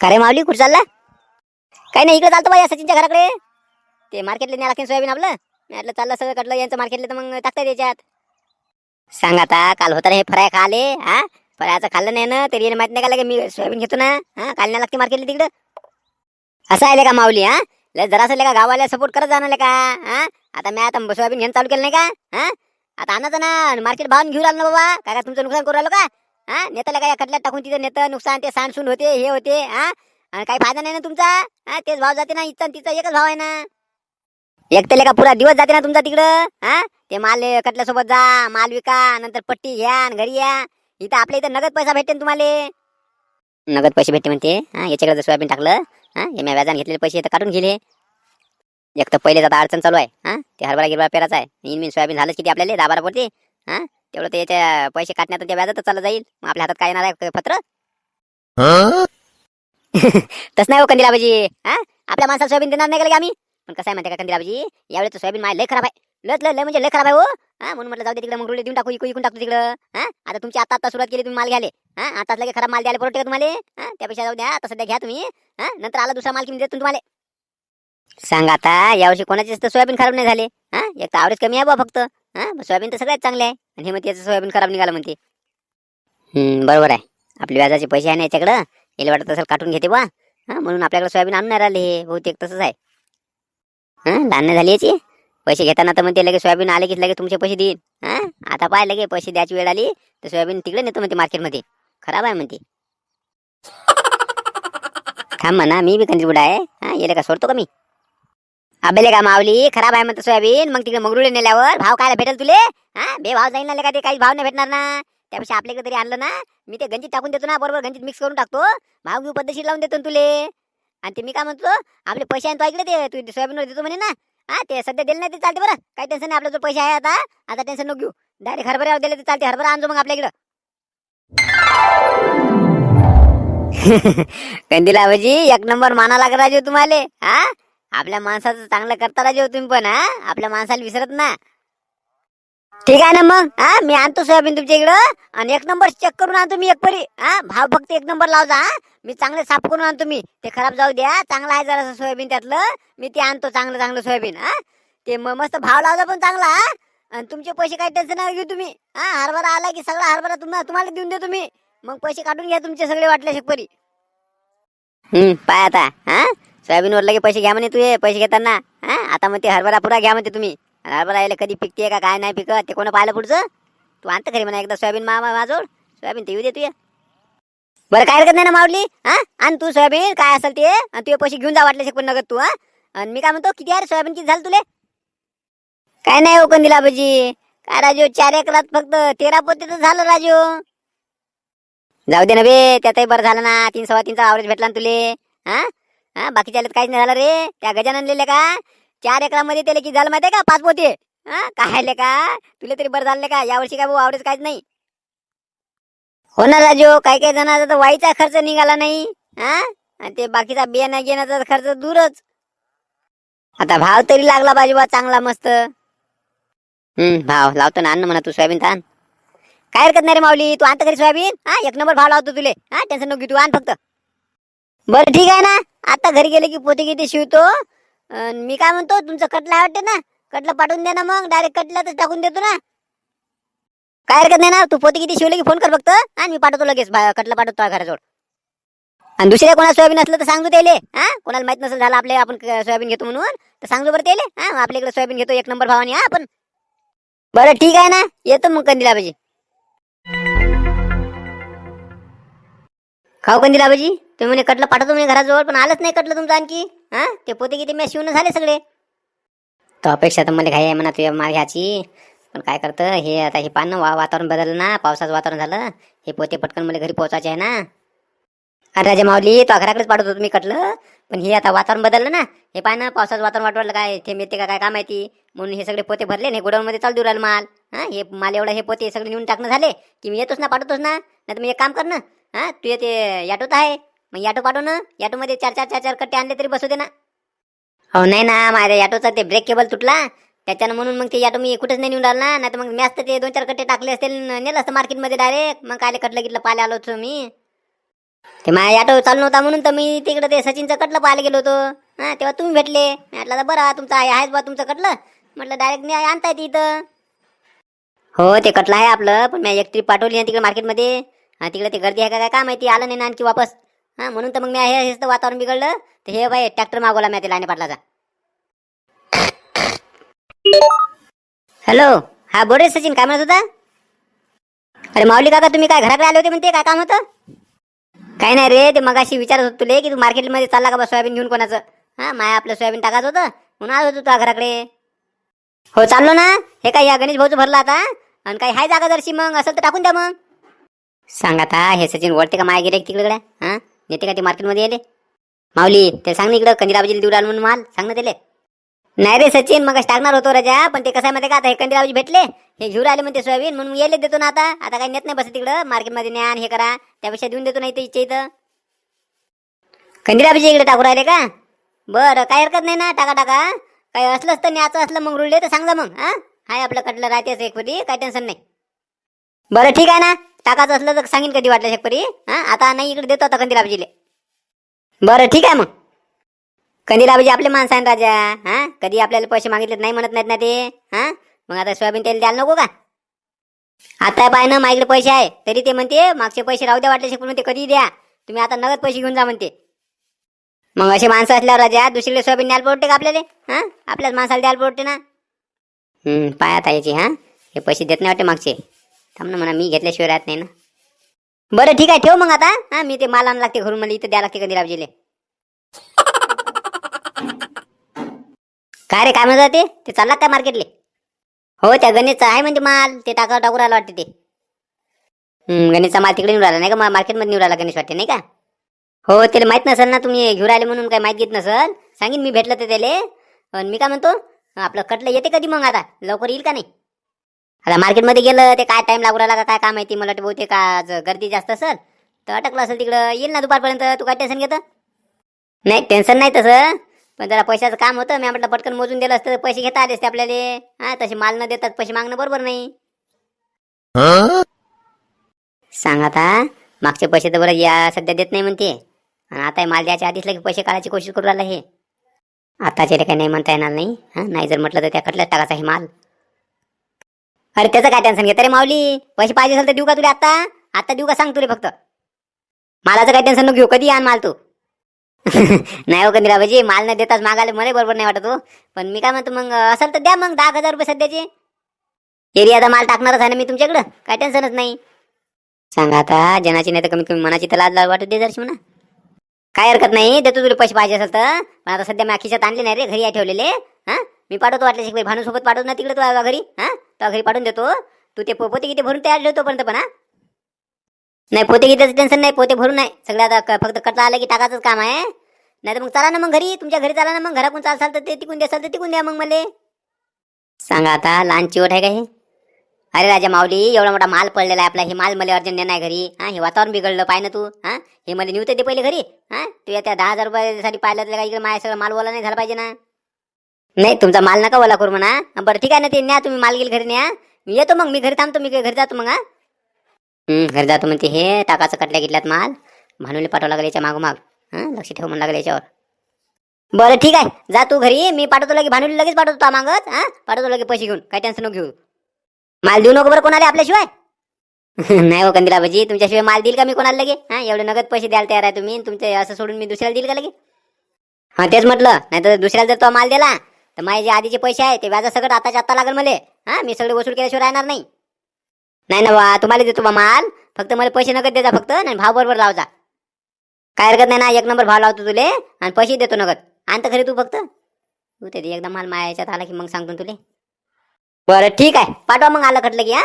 का माऊली कुठं चालला? काही नाही इकडे चालतो बाई सचिनच्या घराकडे. ते मार्केटला न्या लागते सोयाबीन आपलं. मी म्हटलं चाललं सगळं कटलं यांचं मार्केटला तर मग टाकता त्याच्यात. सांग आता काल होता हे फराय खाले हा? फरायचं खाल्लं नाही ना तरी माहीत नाही का की मी सोयाबीन घेतो ना? हा काल नाही लागते मार्केटला तिकडं. असं आहे का माऊली हा? लय जरासं का गावाला सपोर्ट करत जाणार का हा? आता मी आता सोयाबीन घेणं चालू केलं नाही का? हा? आता आणायचं ना मार्केट भावून घेऊन आलं ना बाबा. काय काय तुमचं नुकसान करू राहिलो का? हा नेत्याला काय कटल्यात टाकून तिथं नेतं नुकसान ते सांडसून होते हे होते हा? आणि काही फायदा नाही ना तुमचा? हा तेच भाव जाते ना इथं तिचा एकच भाव आहे ना? एक त्याला का पुरा दिवस जाते ना तुमचा तिकडं? हा? ते माल कटल्यासोबत जा माल विका नंतर पट्टी घ्या घरी या. इथं आपल्या इथं नगद पैसा भेटते ना तुम्हाला? नगद पैसे भेटते म्हणते हा? याच्याकडे जर सोयाबीन टाकलं हा? हे मी व्याजाने घेतलेले पैसे इथं काढून गेले. एक तर पहिले आता अडचण चालू आहे हा? ते हरभरा गिरभरा पेराचा आहे. इन सोयाबीन झालंच किती आपल्याला? दहा बारा पडते. हा? तेवढं ते याच्या पैसे काटण्यात त्या व्याजातच चाललं जाईल. मग आपल्या हातात काय येणार आहे पत्र? तसं नाही हो कंदिलाबाजी. हा? आपल्या माणसाला सोयाबीन देणार नाही का आम्ही? पण कसं आहे माहिती का कंदिलाबाजी? यावेळेस सोयाबीन माझ्या लय खराब आहे. लत लय लय म्हणजे लय खराब आहे हो. हा? म्हणून म्हटलं जाऊ दे तिकडे मग रुले देऊन टाकू इकू इकून टाकू तिकडं. हा? आता तुमची आता आता सुरुवात केली तुम्ही माल घ्याले हा? आताच लगे खराब माल द्यायला परवडते का तुम्हाला? हा? त्यापेक्षा जाऊ द्या आता सध्या घ्या तुम्ही. हा? नंतर आला दुसरा माल किती देतो तुम्हाला. सांगा आता यावर्षी कोणाचेच तर सोयाबीन खराब नाही झाले. हा? एक तर आवरेज कमी आहे बा फक्त. हा सोयाबीन तर सगळ्यात चांगले आहे. आणि हे मग त्याचं सोयाबीन खराब निघालं म्हणते. हम्म, बरोबर आहे. आपले व्याजाचे पैसे आहे ना याच्याकडं. याला वाटत असेल काटून घेते बा हा म्हणून आपल्याकडे सोयाबीन आणून नाही राहिले हे. बहुतेक तसंच आहे. हा धान्य नाही झाली याची. पैसे घेताना तर म्हणते लगेच सोयाबीन आले की लगेच तुमचे पैसे देईन. हा आता पाय लगे पैसे द्यायची वेळ आली तर सोयाबीन तिकडे नेतो म्हणते मार्केटमध्ये. खराब आहे म्हणते. थांब म्हणा मी बी कंदी आहे. हा याला का सोडतो का मी? अबेले का मावली खराब आहे म्हणतो सोयाबीन. मग तिकडे मगरुळे नेल्यावर भाव कायला भेटेल तुले? हा बे भाव जाईल ना का ते? काही भाव नाही भेटणार ना. त्यापेक्षा आपल्याकडे तरी आणलं ना मी ते गंजीत टाकून देतो ना बरोबर? गंजीत मिक्स करून टाकतो. भाव घेऊ पद्धतशीर लावून देतो ना तुले. आणि ते मी काय म्हणतो आपले पैसे आहे तो ऐकले ते तू सोयाबीनवर देतो म्हणे ना. हा ते सध्या दिले नाही ते चालते बरं. काही टेन्शन नाही आपला जो पैसे आहे आता आता टेन्शन नको घेऊ. डायरेक्ट हरभऱ्यावर दिले ते चालते हरभरा आणतो मग आपल्याकडं कंदीला भाजी एक नंबर माना लागत राजू तुम्हाला हा? आपल्या माणसाचं चांगलं करता राहिजे तुम्ही पण हा? आपल्या माणसाला विसरत ना. ठीक आहे ना मग हा? मी आणतो सोयाबीन तुमच्या इकडं आणि एक नंबर चेक करून आणतो मी एक परी हा? भाव फक्त एक नंबर लावजा हा? मी चांगले साफ करून आणतो मी. ते खराब जाऊ द्या चांगलं आहे जरा सोयाबीन त्यातलं. मी ते आणतो चांगलं चांगलं सोयाबीन हा? ते मग मस्त भाव लावजा पण चांगला हा? आणि तुमचे पैसे काही टेन्शन नाही घेऊ तुम्ही हा? हरभरा आला की सगळा हरभरा तुम्हाला तुम्हाला देऊन दे तुम्ही मग पैसे काढून घ्या तुमचे सगळे वाटले शेकपरी हम्म पाय आता हा? सोयाबीनवर लगे पैसे घ्या म्हणे तुझे पैसे घेताना. हा आता मग ते हरभरा पुरा घ्या म्हणते तुम्ही. हरभरा यायला कधी पिकते का काय नाही पिकत ते कोणा पाहिलं पुढचं? तू आणतं खरी म्हणा एकदा सोयाबीन मा माझोड सोयाबीन ते येऊ दे तू बरं काय हरकत नाही ना मावली हा आण तू सोयाबीन काय असेल ते आणि तुझे पैसे घेऊन जा वाटले शेकपण नगद तू हा. आणि मी काय म्हणतो किती यार सोयाबीन किती झालं तुले? काय नाही हो दिला बाजी काय राजू चार एकरात फक्त तेरा पोते तर झालं राजू. जाऊ दे ना बे त्यातही बरं झालं ना तीन सव्वा तीनचा आवरेज भेटला ना तुले हा. हा बाकीच्या काहीच नाही झालं रे. त्या गजानन लिहिले का? चार एकरामध्ये त्याला किती झालं माहितीये का? पाच पोते. हा काय का? तुला तरी बरं झालं का? यावर्षी काय भाऊ आवडेच काहीच नाही. हो ना राजू काही काही जणांचा तर वाईचा खर्च निघाला नाही. हा आणि ते बाकीचा बियाणा घेण्याचा खर्च दूरच. आता भाव तरी लागला पाहिजे बा चांगला मस्त. हम्म भाव लावतो ना अन्न म्हणा तू सोयाबीन ताण काय हरकत नाही रे माऊली तू आणतं घरी सोयाबीन. हा एक नंबर भाव लावतो तुले. हा टेन्शन नको घेऊ तू आण फक्त. बरं ठीक आहे ना? आता घरी गेले की पोते किती शिवतो. अन मी काय म्हणतो तुमचं कटला आवडते वाटते ना? कटलं पाठवून दे ना मग डायरेक्ट कटल्यातच टाकून देतो ना. काय हरकत नाही ना तू पोते किती शिवले की फोन कर फक्त आणि मी पाठवतो लगेच कटला कटलं पाठवतो घराजवळ. आणि दुसऱ्या कोणा सोयाबीन असलं तर सांगतो त्याले हा? कोणाला माहीत नसेल झालं आपले आपण सोयाबीन घेतो म्हणून तर सांगतो बरं त्याले हा? आपल्याकडे सोयाबीन घेतो एक नंबर भावाने हा? आपण. बरं ठीक आहे ना? येतो मग कंदिला पाहिजे खाऊ कंदील आबाजी तुम्ही म्हणे कटलं पाठवतो म्हणे घराजवळ पण आलंच नाही कटलं तुमचं आणखी. हा? ते पोते किती मी शिवून झाले सगळे. तर अपेक्षा तर मला घाई आहे म्हणा तुझ्या माल घ्यायची पण काय करतं हे आता हे पान वा वातावरण बदललं ना पावसाचं वातावरण झालं. हे पोते पटकन मला घरी पोहोचायचे आहे ना. अरे राजा माऊली तो घराकडेच पाठवत होतो मी कटलं. पण हे आता वातावरण बदललं ना. हे पाय ना पावसाचं वातावरण वाटवलं काय ते मिळते का काय काम माहिती म्हणून हे सगळे पोते भरले हे गोडाऊनमध्ये चालू देऊ राहिलं माल. हा? हे माल एवढा हे पोते सगळे नेऊन टाकणं झाले की मी येतोच ना पाठवतोच ना. नाही तर मी एक काम कर ना हा तू ते याटोत आहे. मग याटो पाठव ना याटोमध्ये चार चार चार चार कट्टे आणले तरी बसू दे ना. हो नाही ना माझ्या याटोचा ते ब्रेक केबल तुटला. त्याच्यानं म्हणून मग ते याटो मी कुठेच नाही नेऊन राहिला. नाही तर मग मी असतं ते दोन चार कट्टे टाकले असतील नेलं असतं मार्केटमध्ये डायरेक्ट मग काय कटलं गिटलं पाहायला आलो होतो मी. ते माझ्या याटो चालू नव्हता म्हणून तर मी तिकडे ते सचिनचं कटलं पाहायला गेलो होतो. हा तेव्हा तुम्ही भेटले. म्हटलं तर बरं तुमचं आहे आहेच बा तुमचं कटलं. म्हटलं डायरेक्ट मी आणता येते इथं. हो ते कटलं आहे आपलं. पण मी एक ट्रीप पाठवली ना तिकडे मार्केटमध्ये. तिकडे ते गर्दी आहे का काय? काय माहिती? आलं नाही ना आणखी वापस? हा म्हणून तर मग मी हे हेच तर वातावरण बिघडलं. तर हे बाई ट्रॅक्टर मागवला मी ते लाईने पाटलाचा. हॅलो हा बोल रे सचिन काय म्हणत होता? अरे माऊली काका तुम्ही काय घराकडे आले होते म्हणते? काय काम होतं? काय नाही रे ते मगाशी विचारत होतो तुले की तू मार्केटमध्ये चालला का बा सोयाबीन घेऊन कोणाचं? हा माया आपलं सोयाबीन टाकायचं होतं. म्हणून आलो होतो तुझ्या घराकडे. हो चाललो ना. हे काय या गणेश भाऊचं भरला आता? आणि काही हाय जागा जरशी मग? असेल तर टाकून द्या मग. सांग आता हे सचिन वळते का माया गिरे तिकडे? हा? नेते का ते मार्केटमध्ये येले? माऊली ते सांग ना इकडं कंदिराबाजीला देऊ म्हणून माल. सांग ना त्याले. नाही रे सचिन मग टाकणार होतो राजा पण ते कसं आहे माहिती का? आता हे कंदिराबाजी भेटले. हे घेऊन आले म्हणते सोयाबीन म्हणून येले देतो ना आता. आता काही नेत नाही बस तिकडं मार्केटमध्ये न्या आणि हे करा. त्यापेक्षा देऊन देतो नाही इच्छा इथं. कंदिराबाजी इकडे टाकू राहिले का? बरं काही हरकत नाही ना टाका टाका. काही असलंच तर न्याचं असलं मग रुळले तर सांगा मग हा? हाय आपलं कटलं राहतेच एक परी काही टेन्शन नाही. बरं ठीक आहे ना? टाकायचं असलं तर सांगेन कधी वाटलं शेकपरी. हा आता नाही इकडे देतो आता कंदिराबाजीले बरं ठीक आहे मग. कंदिराबाजी आपले माणसं आहे राजा. हा कधी आपल्याला पैसे मागितले नाही म्हणत नाहीत ना ते. हा मग आता सोयाबीन तेल द्यायला नको का? आता पाय ना माझ्याकडे पैसे आहे. तरी ते म्हणते मागचे पैसे राहू द्या वाटले शेकून ते कधी द्या. तुम्ही आता नगद पैसे घेऊन जा म्हणते. मग असे माणसं असल्यावर राजा दुसरीकडे सोयाबीन द्यायला पडते का आपल्याला? हा आपल्याच माणसाला द्यायला पडते ना. हम्म पाय आता याची हा. हे पैसे देत नाही वाटते मागचे. थांब ना म्हणा मी घेतल्याशिवाय राहत नाही ना. बरं ठीक आहे ठेव मग आता. हा मी ते माल आणू लागते घरून मला इथं द्या लागते कधी राबजीले काय रे काय म्हणत ते ते चालला काय मार्केटले? हो त्या गणेशचा आहे म्हणजे माल. ते टाका टाकू राहिला वाटते ते. हम्म, गणेशचा माल तिकडे निवडाला नाही का? मार्केटमध्ये निवडाला गणेश वाटते नाही का? हो त्याला माहीत नसेल ना तुम्ही घेऊन आले म्हणून काय माहीत घेत नसेल. सांगेन मी भेटलं ते त्याले. पण मी काय म्हणतो आपलं कटलं येते कधी मग आता? लवकर येईल का नाही? आता मार्केटमध्ये गेलं ते काय टाइम लागू राहिला काय काम माहिती मला वाटतं बहुतेक आज गर्दी जास्त असेल तर अटकलं असेल तिकडं येईल ना दुपारपर्यंत तू काय टेन्शन घेतं? नाही टेन्शन नाही तसं पण जरा पैशाचं काम होतं मी म्हटलं पटकन मोजून दिलं असतं पैसे घेता आले असते आपल्याला. हा तसे माल न देतात पैसे मागणं बरोबर नाही. सांग आता मागचे पैसे तर बरं या सध्या देत नाही म्हणते. आणि आता माल द्यायच्या आधीच लगे पैसे काढायची कोशिश करू राहिला हे. आताचे काही नाही म्हणता येणार नाही. हा नाही जर म्हटलं तर त्या खटल्यात टाकायचा हे माल. अरे त्याचं काय टेन्शन घेत रे माऊली? पैसे पाहिजे असेल तर देऊ का तुला आता? आता देऊ का सांग तुला फक्त. मालाचं काय टेन्शन नको घेऊ कधी आण माल तू. नाही हो कंदिराबाजी माल न देताच मागायला मला बरोबर नाही वाटत हो. पण मी काय म्हणतो मग असेल तर द्या मग दहा हजार रुपये सध्याचे. एरियाचा माल टाकणारच आहे ना मी तुमच्याकडं? काय टेन्शनच नाही. सांगा आता जनाची नाही तर कमीत कमी मनाची तर लाज लाज वाटत दे जरशी म्हणा. काय हरकत नाही देतो तुला पैसे पाहिजे असेल तर. पण आता सध्या मी खिशात आणले नाही रे घरी ठेवलेले हा? मी पाठवतो वाटलं शिकवे भानू सोबत पाठवतो ना तिकडे तो घरी हा? तो घरी पाठवून देतो. तू ते पो- पोते किती भरून तयार ठेवतो पर्यंत पण हा? नाही पोते किती टेन्शन नाही पोते भरून नाही. सगळं आता क- फक्त कटला आलं की टाकायचंच काम आहे. नाही तर मग चला ना मग घरी तुमच्या घरी चला ना मग. घराकडून चालसाल तर ते तिकून द्याल तर तिकून द्या मग मला. सांगा आता लहान चिवट आहे का हे? अरे राजा माऊली एवढा मोठा माल पडलेला आहे आपला. हे माल मला अर्जंट नाही घरी. हा हे वातावरण बिघडलं पाय ना तू. हा? हे मला नेऊ ते पहिले घरी. हा? तू या त्या दहा हजार रुपयासाठी पाहिलं तर इकडे माझ्या सगळं माल ओला नाही झाला पाहिजे ना. नाही तुमचा माल नका ओला करू म्हणा. बरं ठीक आहे ना ते न्या तुम्ही माल गेल घरी न्या. मी येतो मग मी घरी थांबतो मी घरी जातो मग हा. हम्म, घरी जातो म्हणते हे टाकाचं कटल्या घेतल्यात माल. भानुले पाठवा लागेल याच्या मागोमाग. हा लक्ष ठेव म्हणा लागेल याच्यावर. बरं ठीक आहे जा तू घरी. मी पाठवतो लगे भानुले लगेच पाठवतो त्या मागत हा. पाठवतो लगे पैसे घेऊन काय टेन्शन नको घेऊ. माल देऊ नको बरं कोणाला आपल्याशिवाय. नाही हो कंदिराबाजी तुमच्याशिवाय माल देईल का मी कोणाला लगे हा एवढे नगद पैसे द्यायला तयार आहे तुम्ही तुमचे असं सोडून मी दुसऱ्याला देईल का लगे हा तेच म्हटलं नाही तर दुसऱ्याला जर तो माल दिला तर माझे जे आधीचे पैसे आहे ते व्याजा सगळं आताच्या आत्ता लागेल मला. हा मी सगळे वसूल केल्याशिवाय राहणार नाही. नाही ना बा तुम्हाला देतो बा माल. फक्त मला पैसे नगद देजा फक्त नाही भाव बरोबर लावजा. काय हरकत नाही ना एक नंबर भाव लावतो तुले आणि पैसे देतो नगद आणतं खरी तू फक्त. तू ते एकदा माल माया याच्यात आला की मग सांगतो तुले. बरं ठीक आहे. पाठवा मग आलं खटलं की हा.